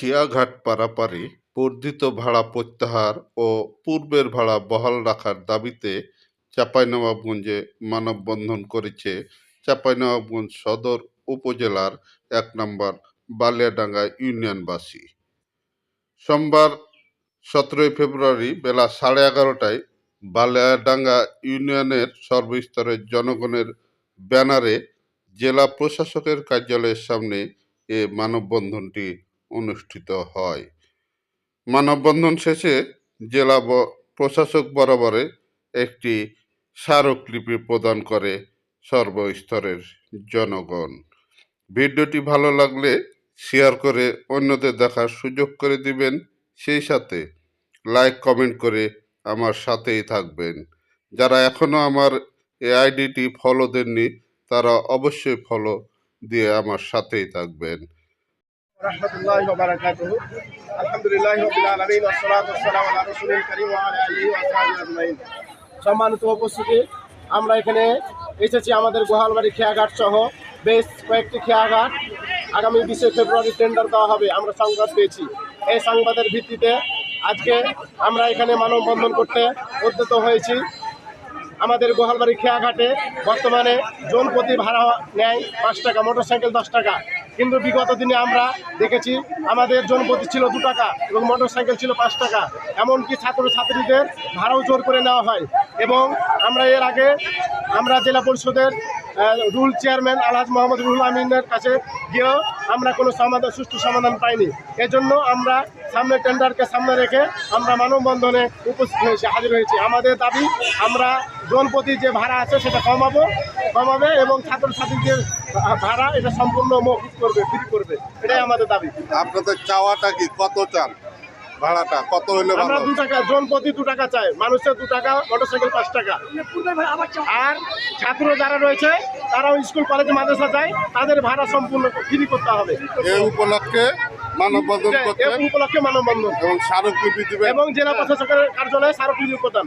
খিয়াঘাট পারাপারে, বর্ধিত ভাড়া প্রত্যাহার ও পূর্বের ভাড়া বহাল রাখার দাবিতে চাঁপাইনবাবগঞ্জে মানববন্ধন করেছে চাঁপাইনবাবগঞ্জ সদর উপজেলার এক নম্বর বালিয়াডাঙ্গা ইউনিয়নবাসী। সোমবার সতেরোই ফেব্রুয়ারি বেলা সাড়ে এগারোটায় বালিয়াডাঙ্গা ইউনিয়নের সর্বস্তরের জনগণের ব্যানারে জেলা প্রশাসকের কার্যালয়ের সামনে এ মানববন্ধনটি অনুষ্ঠিত হয়। মানববন্ধন শেষে জেলা প্রশাসক বরাবরে একটি স্মারকলিপি প্রদান করে সর্বস্তরের জনগণ। ভিডিওটি ভালো লাগলে শেয়ার করে অন্যদের দেখার সুযোগ করে দিবেন। সেই সাথে লাইক, কমেন্ট করে আমার সাথেই থাকবেন। যারা এখনও আমার এই আইডিটি ফলো দেননি, তারা অবশ্যই ফলো দিয়ে আমার সাথেই থাকবেন। সম্মানিত উপস্থিতি, আমরা এখানে এসেছি আমাদের গোহালবাড়ি খেয়াঘাট সহ, বেশ কয়েকটি খেয়াঘাট। আগামী বিশে ফেব্রুয়ারি টেন্ডার দেওয়া হবে, আমরা সংবাদ পেয়েছি। এই সংবাদের ভিত্তিতে আজকে আমরা এখানে মানববন্ধন করতে উদ্যত হয়েছি। আমাদের গোহালবাড়ি খেয়াঘাটে বর্তমানে জন প্রতি ভাড়া নেয় পাঁচ টাকা, মোটরসাইকেল দশ টাকা। কিন্তু বিগত দিনে আমরা দেখেছি আমাদের জনপতি ছিল দু টাকা এবং মোটরসাইকেল ছিল পাঁচ টাকা। এমনকি ছাত্র ছাত্রীদের ভাড়াও জোর করে নেওয়া হয়। এবং আমরা এর আগে আমরা জেলা পরিষদের রুল চেয়ারম্যান আলহাজ মোহাম্মদ রুহুল আমিনের কাছে গিয়েও আমরা কোনো সমাধান, সুষ্ঠু সমাধান পাইনি। এজন্য আমরা সামনে টেন্ডারকে সামনে রেখে আমরা মানববন্ধনে উপস্থিত হয়েছি, হাজির হয়েছি। আমাদের দাবি, আমরা জনপ্রতি যে ভাড়া আছে সেটা কমাবো, কমাবে এবং ছাত্রছাত্রীদের ভাড়া এটা সম্পূর্ণ মৌকুব করবে ফ্রি করবে। এটাই আমাদের দাবি। আপনাদের চাওয়াটা কি? কত চান ভাড়াটা? কত হলে আমরা দু টাকা জন প্রতি দু টাকা চাই। মানুষের দু টাকা মোটরসাইকেল পাঁচ টাকা। আর ছাত্র যারা রয়েছে তারাও স্কুল কলেজে মাদ্রাসা যায় তাদের ভাড়া সম্পূর্ণ ফ্রি করতে হবে। উপলক্ষে মানববন্ধন এ উপলক্ষে মানববন্ধন। এবং স্মারকলিপি দিবেন? এবং জেলা প্রশাসকের কার্যালয়ে স্মারকলিপি প্রদান।